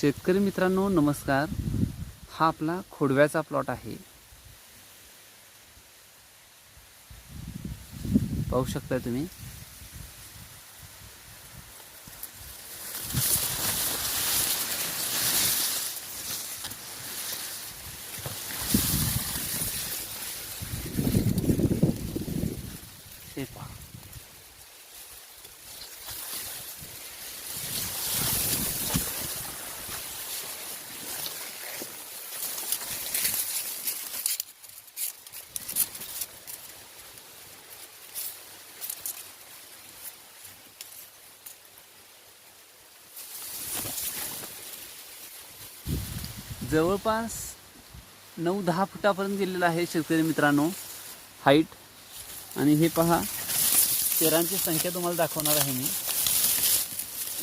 शेतकरी मित्रांनो नमस्कार. हा आपला खोडव्याचा प्लॉट आहे. पाहू शकता तुम्ही? जवळपास नऊ दहा फुटापर्यंत गेलेलं आहे शेतकरी मित्रांनो. हाईट आणि हे पहा पेरांची संख्या तुम्हाला दाखवणार आहे मी.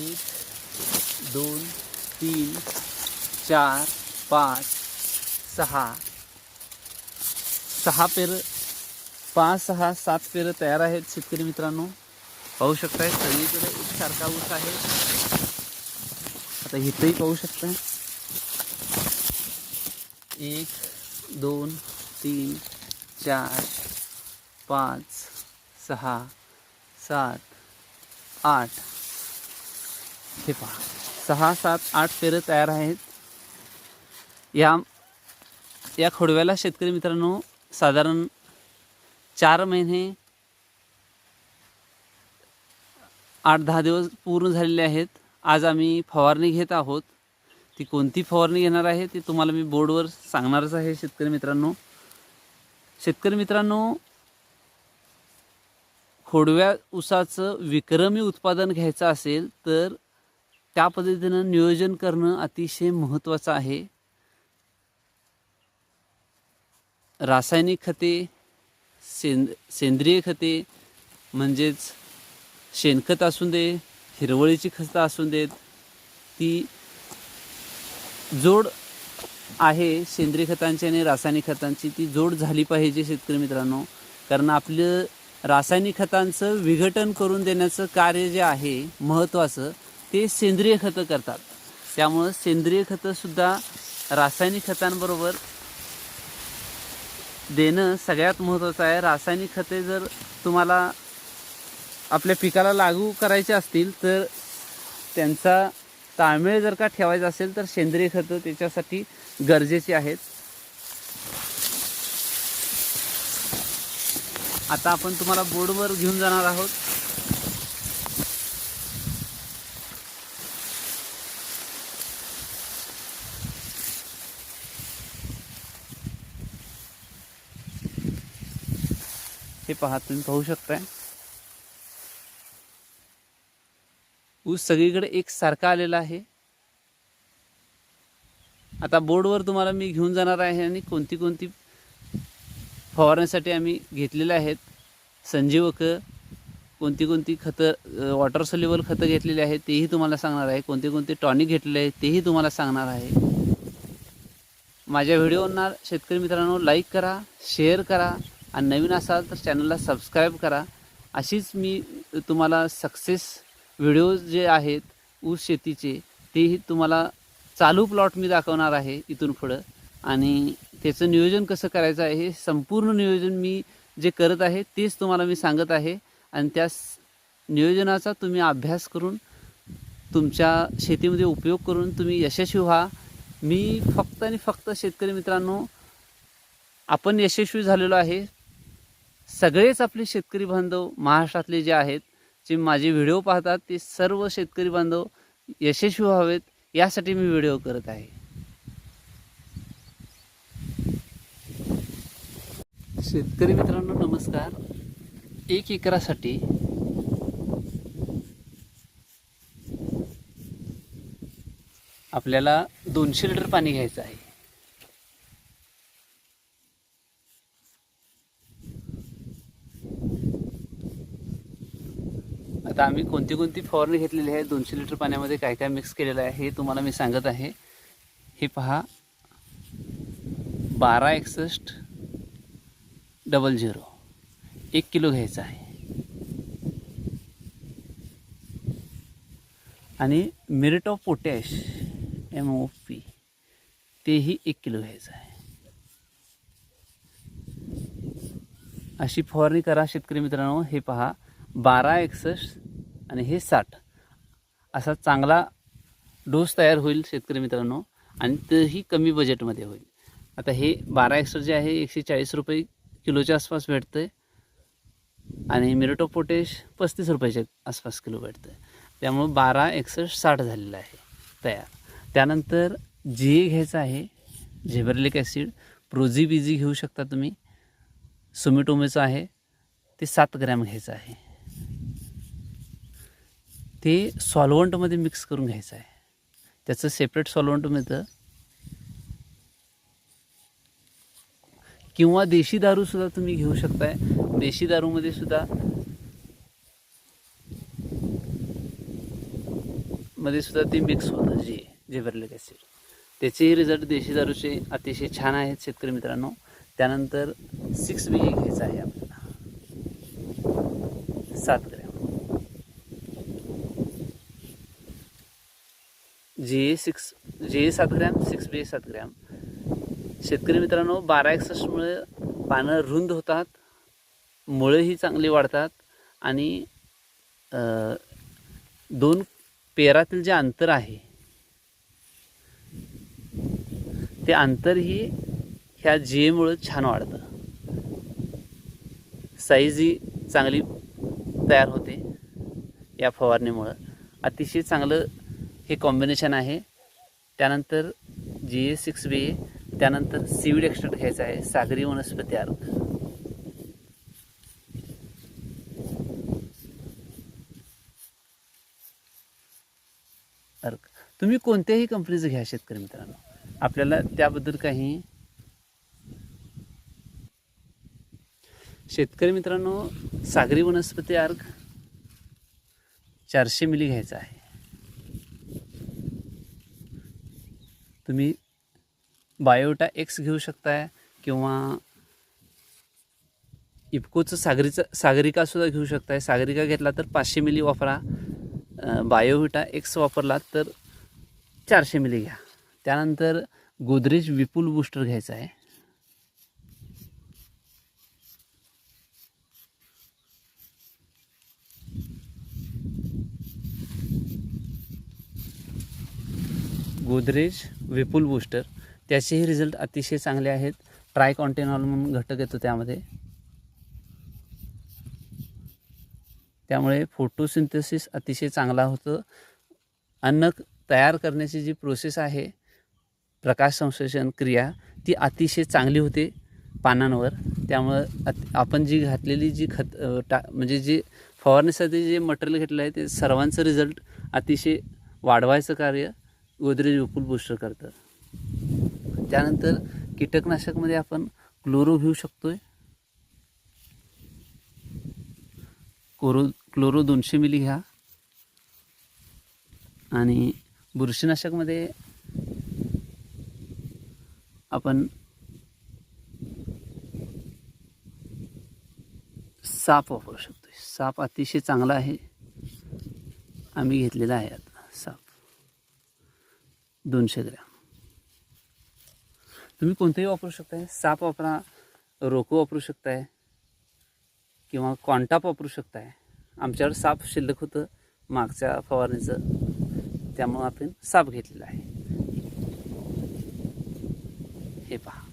एक दोन तीन चार पाच सहा. सहा पेरं पाच सहा सात पेरं तयार आहेत शेतकरी मित्रांनो. पाहू शकताय सगळीकडे एकसारखा ऊस आहे. आता इथंही पाहू शकता एक दोन तीन चार पाच सहा सात आठ. हे पहा. सहा सात आठ पेरं तयार आहेत. या या खोडव्याला शेतकरी मित्रांनो साधारण चार महिने आठ दहा दिवस पूर्ण झालेले आहेत. आज आम्ही फवारणी घेत आहोत. ती कोणती फवारणी घेणार आहे ते तुम्हाला मी बोर्डवर सांगणारच आहे शेतकरी मित्रांनो. शेतकरी मित्रांनो खोडव्या ऊसाचं विक्रमी उत्पादन घ्यायचं असेल तर त्या पद्धतीनं नियोजन करणं अतिशय महत्त्वाचं आहे. रासायनिक खते सेंद सेंद्रिय खते म्हणजेच शेणखत असून दे हिरवळीची खतं असून देत ती जोड आहे सेंद्रिय खतांची आणि रासायनिक खतांची ती जोड झाली पाहिजे शेतकरी मित्रांनो. कारण आपलं रासायनिक खतांचं विघटन करून देण्याचं कार्य जे आहे महत्त्वाचं ते सेंद्रिय खतं करतात. त्यामुळं सेंद्रिय खतंसुद्धा रासायनिक खतांबरोबर देणं सगळ्यात महत्त्वाचं आहे. रासायनिक खते जर तुम्हाला आपल्या पिकाला लागू करायचे असतील तर त्यांचा ताळमेळ जर का ठेवायचा असेल तर सेंद्रिय खतं त्याच्यासाठी गरजेची आहेत. आता आपण तुम्हाला बोर्डवर घेऊन जाणार आहोत. हे पहा तुम्ही पाहू शकताय. ऊस सगळीकडे एक सारखा आलेला आहे. आता बोर्डवर तुम्हाला मी घेऊन जाणार आहे आणि कोणती कोणती फवारण्यासाठी आम्ही घेतलेले आहेत. संजीवक कोणती कोणती खतं वॉटर सोल्युबल खतं घेतलेली आहेत तेही तुम्हाला सांगणार आहे. कोणते कोणते टॉनिक घेतलेले आहेत तेही तुम्हाला सांगणार आहे. माझ्या व्हिडिओंना शेतकरी मित्रांनो लाईक करा शेअर करा आणि नवीन असाल तर चॅनलला सबस्क्राईब करा. अशीच मी तुम्हाला सक्सेस व्हिडिओज जे आहेत ऊस शेतीचे तेही तुम्हाला चालू प्लॉट मी दाखवणार आहे इथून पुढं. आणि त्याचं नियोजन कसं करायचं आहे हे संपूर्ण नियोजन मी जे करत आहे तेच तुम्हाला मी सांगत आहे. आणि त्या नियोजनाचा तुम्ही अभ्यास करून तुमच्या शेतीमध्ये उपयोग करून तुम्ही यशस्वी व्हा. मी फक्त आणि फक्त शेतकरी मित्रांनो आपण यशस्वी झालेलो आहे. सगळेच आपले शेतकरी बांधव महाराष्ट्रातले जे आहेत जे माझे व्हिडिओ पाहतात ते सर्व शेतकरी बांधव यशस्वी व्हावेत यासाठी मी व्हिडिओ करत आहे. शेतकरी मित्रांनो नमस्कार. एक एकरासाठी आपल्याला दोनशे लिटर पाणी घ्यायचं आहे. आता आम्ही कोणती कोणती फवारणी घेतलेली आहे? दोनशे लिटर पाण्यामध्ये काय काय मिक्स केलेलं आहे हे तुम्हाला मी सांगत आहे. हे पहा. बारा एकसष्ट डबल झिरो एक किलो घ्यायचा आहे. आणि muriate of potash M O P तेही एक किलो घ्यायचं आहे. अशी फवारणी करा शेतकरी मित्रांनो. हे पहा. बारा एकसष्ट आणि हे साठ. असा चांगला डोस तयार होईल शेतकरी मित्रांनो आणि तेही कमी बजेटमध्ये होईल. आता हे बारा एकसष्ट जे आहे एकशे चाळीस रुपये किलोच्या आसपास भेटतं आहे आणि मिरोटो पोटेश पस्तीस रुपयाच्या आसपास किलो भेटतं आहे त्यामुळं बारा एकसष्ट साठ झालेलं आहे तयार. त्यानंतर जे घ्यायचं आहे झेबरलिक ॲसिड प्रोझी बिझी घेऊ शकता तुम्ही. सुमिटोमेचं आहे ते सात ग्रॅम घ्यायचं आहे. ते सॉल्वंटमध्ये मिक्स करून घ्यायचं आहे. त्याचं सेपरेट सॉल्वंट मिळतं किंवा देशी दारूसुद्धा तुम्ही घेऊ शकताय. देशी दारूमध्ये सुद्धा मध्ये सुद्धा ते मिक्स होतं जे जेबरलिक ॲसिड त्याचेही रिझल्ट देशी दारूचे अतिशय छान आहेत शेतकरी मित्रांनो. त्यानंतर सिक्स बी घ्यायचं आहे आपल्याला. सात ग्रॅम. जे सिक्स जे सात ग्रॅम सिक्स बी सात ग्रॅम. शेतकरी मित्रांनो बारा एकसष्टमुळे पानं रुंद होतात मुळंही चांगली वाढतात आणि दोन पेरातील जे अंतर आहे ते अंतरही ह्या जेमुळं छान वाढतं. साईजही चांगली तयार होते या फवारणीमुळं. अतिशय चांगलं हे कॉम्बिनेशन आहे. त्यानंतर जी ए सिक्स बी ए त्यानंतर सीविड एक्स्ट्रॅक्ट घ्यायचा आहे. सागरी वनस्पती अर्क अर्क तुम्ही कोणत्याही कंपनीचं घ्या शेतकरी मित्रांनो. आपल्याला त्याबद्दल काही शेतकरी मित्रांनो सागरी वनस्पती अर्क चारशे मिली घ्यायचा आहे. तुम्ही बायोटा एक्स घेऊ शकताय किंवा इफकोचं सागरीचं सागरिकासुद्धा घेऊ शकताय. सागरिका घेतला तर पाचशे मिली वापरा. बायोविटा एक्स वापरला तर चारशे मिली घ्या. त्यानंतर गोदरेज विपुल बूस्टर घ्यायचा आहे. गोदरेज विपुल बूस्टर त्याचेही रिझल्ट अतिशय चांगले आहेत. ट्राय कॉन्टेनॉल म्हणून घटक येतो त्यामध्ये. त्यामुळे फोटोसिंथेसिस अतिशय चांगला होतं. अन्न तयार करण्याची जी प्रोसेस आहे प्रकाश संश्लेषण क्रिया ती अतिशय चांगली होते पानांवर. त्यामुळं अत आपण जी घातलेली जी खत टा म्हणजे जे फवारणीसाठी जे मटेरियल घेतलं आहे ते सर्वांचं रिझल्ट अतिशय वाढवायचं कार्य. गोदरेज विपुल बूस्टर करतं त्यानंतर कीटकनाशकमध्ये आपण क्लोरो घेऊ शकतोय. कोरो क्लोरो दोनशे मिली घ्या. आणि बुरशीनाशकमध्ये आपण साप वापरू शकतो साप अतिशय चांगला आहे. आम्ही घेतलेला आहे आता साप. दोनशे ग्रॅम. तुम्ही कोणतंही वापरू शकताय. साप वापरा रोको वापरू शकताय किंवा कॉन्टाप वापरू शकताय. आमच्यावर साप शिल्लक होतं मागच्या फवारणीचं. त्यामुळं आपण साप घेतलेला आहे. हे पहा.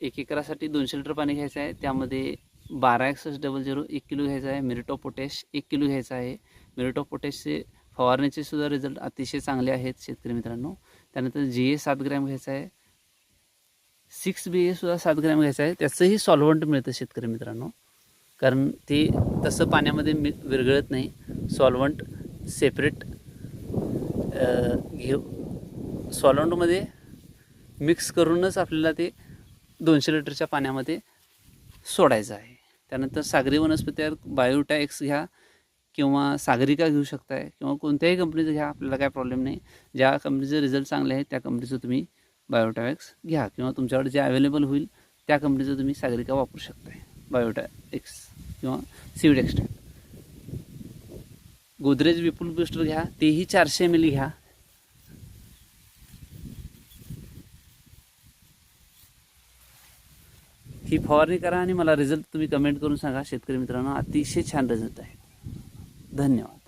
एक एकरासाठी दोनशे लिटर पाणी घ्यायचं आहे. त्यामध्ये बारा एकसष्ट डबल झिरो एक किलो घ्यायचा आहे. मिरिटो पोटॅश एक किलो घ्यायचा आहे. मिरिटो पोटॅशचे फवारणीचे सुद्धा रिझल्ट अतिशय चांगले आहेत शेतकरी मित्रांनो. त्यानंतर जी ए सात ग्रॅम घ्यायचा आहे. सिक्स बी ए सुद्धा सात ग्रॅम घ्यायचं आहे. त्याचंही सॉल्व्हंट मिळतं शेतकरी मित्रांनो. कारण ते तसं पाण्यामध्ये मि विरघळत नाही. सॉल्व्हंट सेपरेट घेऊ सॉल्व्हंटमध्ये मिक्स करूनच आपल्याला ते दोनशे लिटरच्या पाण्यामध्ये सोडायचं आहे. त्यानंतर सागरी वनस्पती बायोटॅक्स घ्या. किंवा सागरिका घेऊ शकताय? किंवा कोणत्याही कंपनीचं घ्या आपल्याला काय प्रॉब्लेम नाही. ज्या कंपनीचे रिझल्ट चांगले आहेत त्या कंपनीचं तुम्ही बायोटॅक्स घ्या किंवा तुमच्याकडे जे अवेलेबल होईल त्या कंपनीचं तुम्ही सागरिका वापरू शकताय? बायोटॅक्स किंवा seed extract Godrej Vipul booster घ्या तेही चारशे एम एल घ्या. ही फवारणी करा आणि मला रिझल्ट तुम्ही कमेंट करून सांगा. शेतकरी मित्रांनो अतिशय छान रिझल्ट आहे. धन्यवाद.